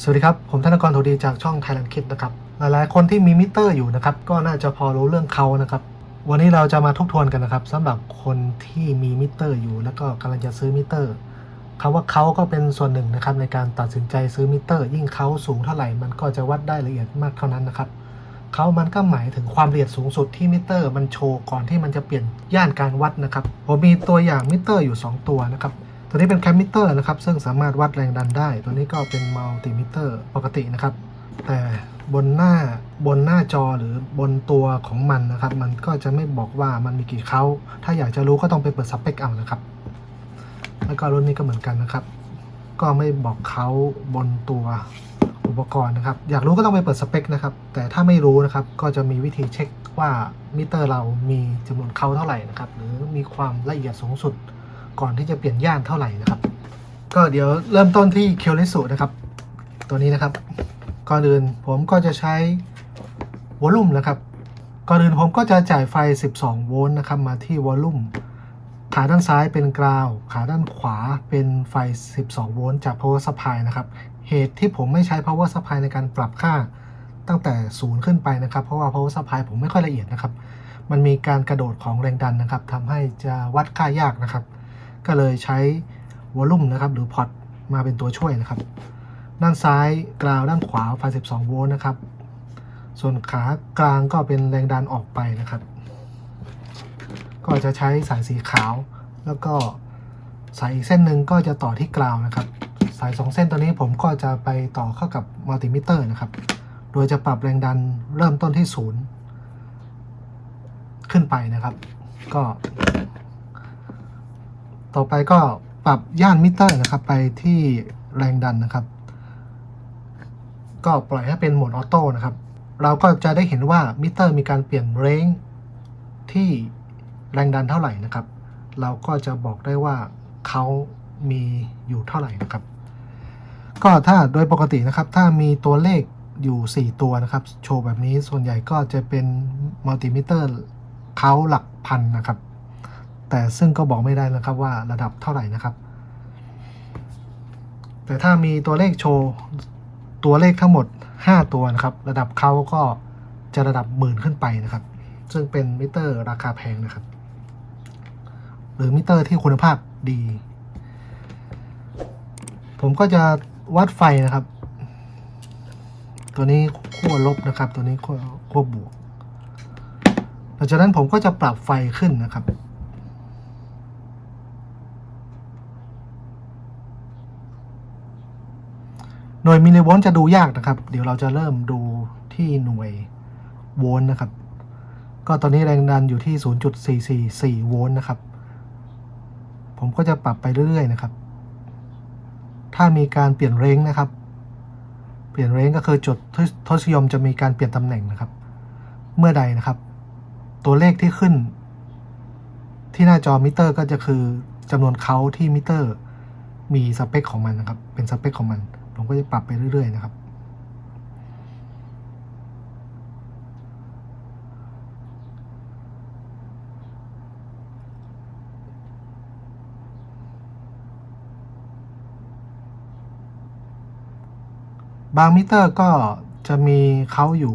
สวัสดีครับ ผมธนกรโทดีจากช่อง Thailand Kid นะครับ หลายๆ คนที่มีมิเตอร์อยู่นะครับ ก็น่าจะพอรู้เรื่องเขานะครับ วันนี้เราจะมาทบทวนกันนะครับสำหรับคนที่มีมิเตอร์อยู่ แล้วก็กำลังจะซื้อมิเตอร์คำว่าเขาก็เป็นส่วนหนึ่งนะครับในการตัดสินใจซื้อมิเตอร์ ยิ่งเขาสูงเท่าไหร่ มันก็จะวัดได้ละเอียดมากเท่านั้นนะครับเขามันก็หมายถึงความละเอียดสูงสุดที่มิเตอร์ มันโชว์ก่อนที่มันจะเปลี่ยนย่านการวัดนะครับ ผมมีตัวอย่างมิเตอร์อยู่ 2 ตัวนะครับ ตัวนี้เป็นแคมมิเตอร์นะครับ ซึ่งสามารถวัดแรงดันได้ ตัวนี้ก็เป็นมัลติมิเตอร์ปกตินะครับ แต่บนหน้าบนหน้าจอหรือบนตัวของมันนะครับ มันก็จะไม่บอกว่ามันมีกี่เขาถ้าอยากจะรู้ก็ต้องไปเปิดสเปคเอานะครับ แล้วก็รุ่นนี้ก็เหมือนกันนะครับ ก็ไม่บอกเขาบนตัวอุปกรณ์นะครับ อยากรู้ก็ต้องไปเปิดสเปคนะครับ แต่ถ้าไม่รู้นะครับ ก็จะมีวิธีเช็คว่ามิเตอร์เรามีจำนวนเขาเท่าไหร่นะครับ หรือมีความละเอียดสูงสุด ก่อนที่จะเปลี่ยนย่านเท่าไหร่นะครับ ก็เดี๋ยวเริ่มต้นที่เคียวเลสุนะครับ ตัวนี้นะครับ ก่อนอื่นผมก็จะใช้วอลลุ่มนะครับ ก่อนอื่นผมก็จะจ่ายไฟ 12 โวลต์นะครับมาที่วอลลุ่ม ขาด้านซ้ายเป็นกราว ขาด้านขวาเป็นไฟ 12 โวลต์จาก power supply นะครับ เหตุที่ผมไม่ใช้ power supply ในการปรับค่าตั้งแต่ศูนย์ขึ้นไปนะครับ เพราะว่า power supply ผมไม่ค่อยละเอียดนะครับ มันมีการกระโดดของแรงดันนะครับทำให้จะวัดค่ายากนะครับ ก็เลยใช้วอลลุ่มนะครับหรือพอตมาเป็นตัวช่วยนะครับ ด้านซ้ายกราวด้านขวาไฟ12 โวลต์นะครับ ส่วนขากลางก็เป็นแรงดันออกไปนะครับ ก็จะใช้สายสีขาว แล้วก็สายอีกเส้นหนึ่งก็จะต่อที่กราวนะครับ สาย 2 เส้นตัวนี้ผมก็จะไปต่อเข้ากับมัลติมิเตอร์นะครับ โดยจะปรับแรงดันเริ่มต้นที่ศูนย์ขึ้นไปนะครับ ก็ ต่อไปก็ปรับย่านมิเตอร์นะครับ ไปที่แรงดันนะครับ ก็ปล่อยให้เป็นโหมดออโต้นะครับ เราก็จะได้เห็นว่ามิเตอร์มีการเปลี่ยนเรนจ์ที่แรงดันเท่าไหร่นะครับ เราก็จะบอกได้ว่าเขามีอยู่เท่าไหร่นะครับ ก็ถ้าโดยปกตินะครับ ถ้ามีตัวเลขอยู่ 4 ตัวนะครับ โชว์แบบนี้ส่วนใหญ่ก็จะเป็นมัลติมิเตอร์เขาหลักพันนะครับ แต่ซึ่งก็บอกไม่ได้นะครับว่าระดับเท่าไหร่นะครับ แต่ถ้ามีตัวเลขโชว์ตัวเลขทั้งหมด 5 ตัวนะครับ ระดับเขาก็จะระดับหมื่นขึ้นไปนะครับ ซึ่งเป็นมิเตอร์ราคาแพงนะครับ หรือมิเตอร์ที่คุณภาพดี ผมก็จะวัดไฟนะครับ ตัวนี้ขั้วลบนะครับ ตัวนี้ขั้วบวกหลังจากนั้นผมก็จะปรับไฟขึ้นนะครับ หน่วยมิลลิโวลต์จะดูยากนะครับ เดี๋ยวเราจะเริ่มดูที่หน่วยโวลต์นะครับ ก็ตอนนี้แรงดันอยู่ที่ 0.444 โวลต์นะครับ ผมก็จะปรับไปเรื่อยๆนะครับ ถ้ามีการเปลี่ยนเร้งนะครับ เปลี่ยนเร้งก็คือจุดทศนิยมจะมีการเปลี่ยนตำแหน่งนะครับ เมื่อใดนะครับ ตัวเลขที่ขึ้น ที่หน้าจอมิเตอร์ก็จะคือจำนวนเขาที่มิเตอร์ มีสเปคของมันนะครับ เป็นสเปคของมัน ผมก็จะปรับไปเรื่อยๆนะครับ บางมิเตอร์ก็จะมีเขาอยู่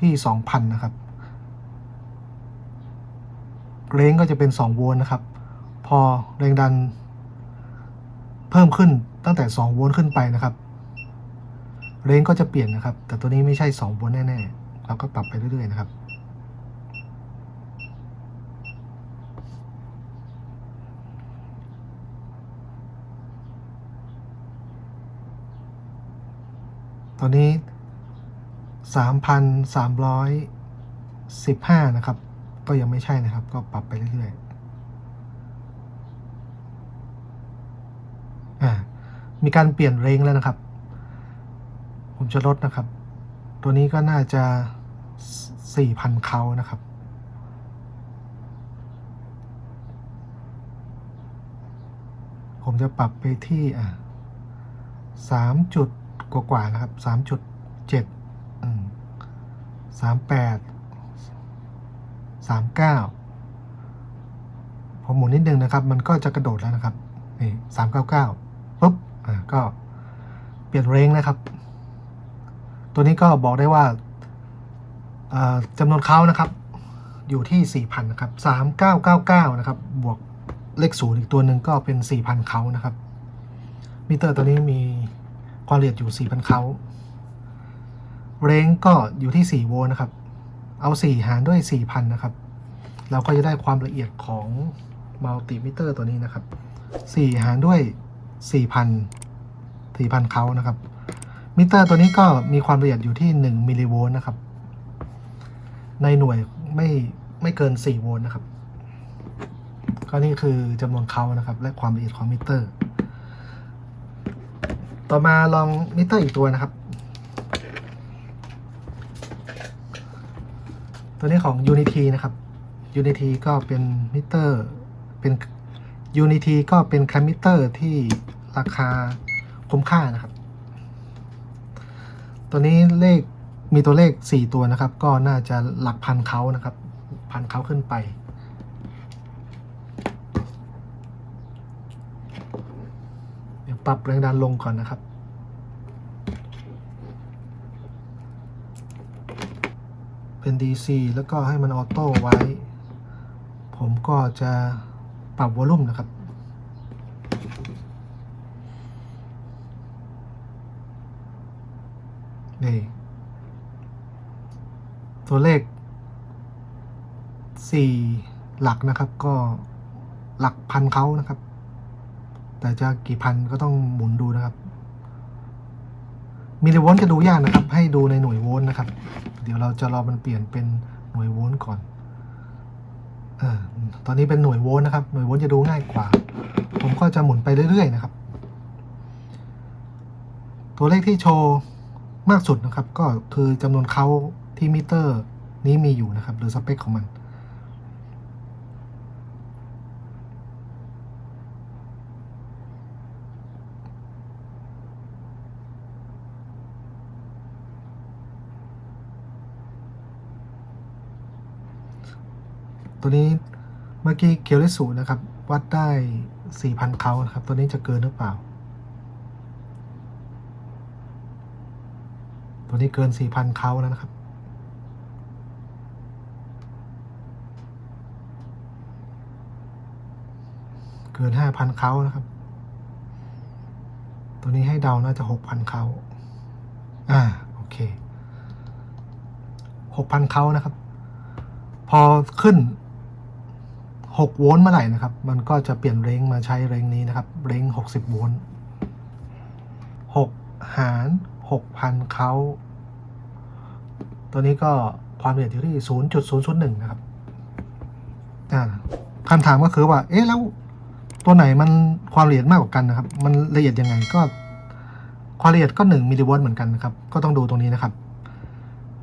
ที่ 2,000 นะครับเรงก็จะเป็น 2 โวลต์นะครับ พอแรงดัน เพิ่มขึ้นตั้งแต่ 2 โวลต์ขึ้นไปนะครับ เรงก็จะเปลี่ยนนะครับ แต่ตัวนี้ไม่ใช่2โวลต์แน่ๆเราก็ปรับไปเรื่อยๆนะครับ ตอนนี้ 3,315 นะครับ ก็ยังไม่ใช่นะครับ ก็ปรับไปเรื่อยๆอ่ามีการเปลี่ยนเรงแล้วนะครับ ผมจะลดนะครับ ตัวนี้ก็น่าจะ4,000เขานะครับ ผมจะปรับไปที่อ่าสามจุดกว่าๆนะครับสามจุดเจ็ดสามแปดสามเก้าผมหมุนนิดนึงนะครับ มันก็จะกระโดดแล้วนะครับนี่สามเก้าเก้าปุ๊บอ่าก็เปลี่ยนเรงนะครับ ตัวนี้ก็บอกได้ว่าจำนวนเขานะครับ อยู่ที่ 4,000 นะครับ 3999 นะครับ บวกเลขศูนย์อีกตัวหนึ่งก็เป็น 4,000 เขานะครับ มิเตอร์ตัวนี้มีความละเอียดอยู่ 4,000 เขาเรงก็อยู่ที่ 4 โวลต์นะครับ เอา 4 หารด้วย 4,000 นะครับ เราก็จะได้ความละเอียดของมัลติมิเตอร์ตัวนี้นะครับ 4 หารด้วย 4,000 4,000 เขานะครับ มิเตอร์ตัวนี้ก็มีความละเอียดอยู่ที่ 1 มิลลิโวลต์นะครับ ในหน่วยไม่ไม่เกิน 4 โวลต์นะครับ ก็นี่คือจำนวนเขานะครับ และความละเอียดของมิเตอร์ ต่อมาลองมิเตอร์อีกตัวนะครับ ตัวนี้ของ Unity นะครับ Unity ก็เป็นมิเตอร์เป็น Unity ก็เป็นแคลมิเตอร์ที่ราคาคุ้มค่านะครับ ตัวนี้เลขมีตัวเลข 4 ตัวนะครับ ก็น่าจะหลักพันเขานะครับ พันเขาขึ้นไป เดี๋ยวปรับแรงดันลงก่อนนะครับ เป็น DC แล้วก็ให้มันออโต้ไว้ ผมก็จะปรับวอลลุ่มนะครับ นี่ ตัวเลข 4 หลักนะครับ ก็หลักพันเขานะครับ แต่จะกี่พันก็ต้องหมุนดูนะครับ มิลลิโวลต์จะดูยากนะครับ ให้ดูในหน่วยโวลต์นะครับ เดี๋ยวเราจะรอมันเปลี่ยนเป็นหน่วยโวลต์ก่อนอตอนนี้เป็นหน่วยโวลต์นะครับ หน่วยโวลต์จะดูง่ายกว่า ผมก็จะหมุนไปเรื่อยๆนะครับ ตัวเลขที่โชว์ มากสุดนะครับ ก็คือจำนวนเขาที่มิเตอร์นี้มีอยู่นะครับ หรือสเปคของมัน ตัวนี้เมื่อกี้เคียวเลสูนะครับ วัดได้ 4,000 เขานะครับ ตัวนี้จะเกินหรือเปล่า ตัวนี้เกิน 4,000เขาแล้วนะครับ เกิน 5,000เขานะครับ ตัวนี้ให้เดาน่าจะ 6,000เขาอ่า โอเค 6,000เขานะครับ พอขึ้น 6 โวลต์เมื่อไหร่นะครับ มันก็จะเปลี่ยนเร่งมาใช้เร่งนี้นะครับ เร่ง60 โวลต์6หาร6,000เขาตัวนี้ก็ความละเอียดอยู่ที่0.001นะครับอ่าคำถามก็คือว่า เอ๊ะแล้วตัวไหนมันความละเอียดมากกว่ากันนะครับ มันละเอียดยังไงก็ความละเอียดก็1มิลลิโวลต์เหมือนกันนะครับ ก็ต้องดูตรงนี้นะครับ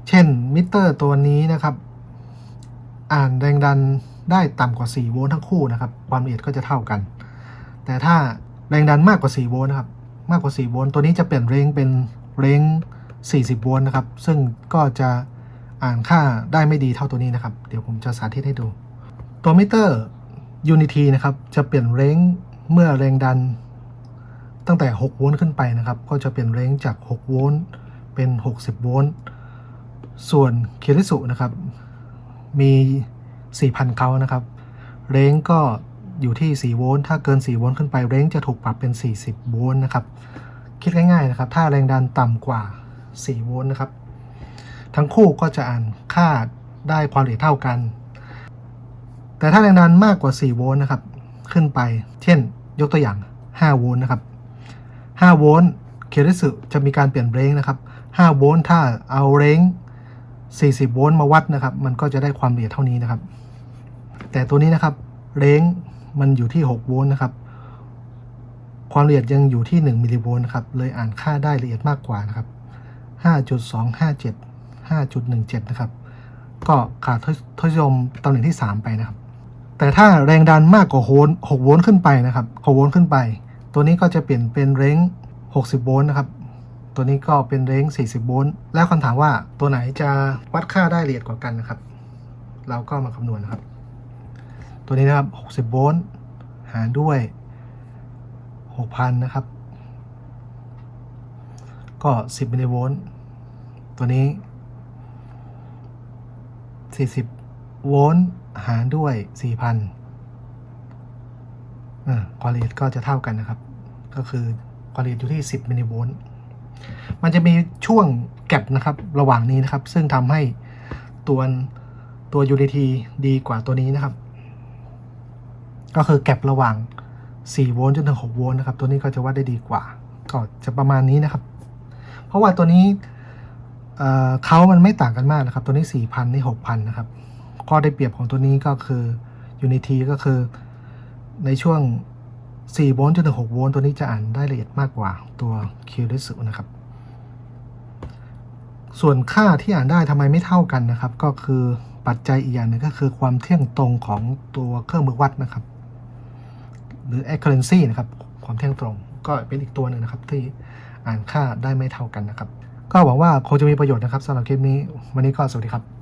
เช่นมิเตอร์ตัวนี้นะครับ อ่านแรงดันได้ต่ำกว่า 4 โวลต์ทั้งคู่นะครับ ความละเอียดก็จะเท่ากัน แต่ถ้าแรงดันมากกว่า 4 โวลต์นะครับ มากกว่า 4 โวลต์ตัวนี้จะเปลี่ยนเรงเป็น เร่ง40 โวลต์นะครับ ซึ่งก็จะอ่านค่าได้ไม่ดีเท่าตัวนี้นะครับ เดี๋ยวผมจะสาธิตให้ดู ตัวมิเตอร์ Unity นะครับ จะเปลี่ยนเร่งเมื่อแรงดัน ตั้งแต่ 6 โวลต์ขึ้นไปนะครับ ก็จะเปลี่ยนเร่งจาก 6 โวลต์เป็น 60 โวลต์ ส่วนเคริสุนะครับ มี 4,000 เขานะครับเร้งก็อยู่ที่ 4 โวลต์ ถ้าเกิน 4 โวลต์ขึ้นไปเร้งจะถูกปรับเป็น 40 โวลต์นะครับ คิดง่ายๆนะครับ ถ้าแรงดันต่ำกว่า 4 โวลต์นะครับ ทั้งคู่ก็จะอ่านค่าได้ความละเอียดเท่ากัน แต่ถ้าแรงดันมากกว่า 4 โวลต์นะครับ ขึ้นไป เช่น ยกตัวอย่าง 5 โวลต์นะครับ 5 โวลต์เคริสึจะมีการเปลี่ยนเร้งนะครับ 5 โวลต์ถ้าเอาเร้ง40 โวลต์มาวัดนะครับ มันก็จะได้ความละเอียดเท่านี้นะครับ แต่ตัวนี้นะครับ เร้งมันอยู่ที่ 6 โวลต์นะครับ ความละเอียดยังอยู่ที่ 1 มิลลิโวลต์นะครับ เลยอ่านค่าได้ละเอียดมากกว่านะครับ 5.257 5.17 นะครับ ก็ขาดทศยมตำแหน่งที่ 3 ไปนะครับ แต่ถ้าแรงดันมากกว่าโวลต์6โวลต์ขึ้นไปนะครับ6โวลต์ขึ้นไป ตัวนี้ก็จะเปลี่ยนเป็นเร้ง 60 โวลต์นะครับ ตัวนี้ก็เป็นเร้ง 40 โวลต์ แล้วคำถามว่าตัวไหนจะวัดค่าได้ละเอียดกว่ากันนะครับ เราก็มาคำนวณนะครับ ตัวนี้นะครับ 60 โวลต์ หารด้วย 6,000 นะครับ ก็ 10มิลลิโวลต์ตัวนี้ 40 โวลต์หารด้วย 4,000อ่าความละเอียดก็จะเท่ากันนะครับ ก็คือความละเอียดอยู่ที่ 10มิลลิโวลต์มันจะมีช่วงแก็บนะครับระหว่างนี้นะครับ ซึ่งทำให้ตัวตัว Unity ดีกว่าตัวนี้นะครับ ก็คือแก็บระหว่าง 4 โวลต์จนถึง 6 โวลต์นะครับ ตัวนี้ก็จะวัดได้ดีกว่า ก็จะประมาณนี้นะครับ เพราะว่าตัวนี้เอ่อเขามันไม่ต่างกันมากนะครับ ตัวนี้ 4,000 นี่ 6,000 นะครับ ข้อได้เปรียบของตัวนี้ก็คือ Unity ก็คือในช่วง 4 โวลต์จนถึง 6 โวลต์ตัวนี้จะอ่านได้ละเอียดมากกว่าตัว Q ได้สุนะครับ ส่วนค่าที่อ่านได้ทำไมไม่เท่ากันนะครับ ก็คือปัจจัยอีกอย่างหนึ่งก็คือความเที่ยงตรงของตัวเครื่องมือวัดนะครับ หรือ accuracy นะครับความเที่ยงตรง ก็เป็นอีกตัวหนึ่งนะครับ ที่อ่านค่าได้ไม่เท่ากันนะครับ ก็หวังว่าคงจะมีประโยชน์นะครับสำหรับคลิปนี้ วันนี้ก็สวัสดีครับ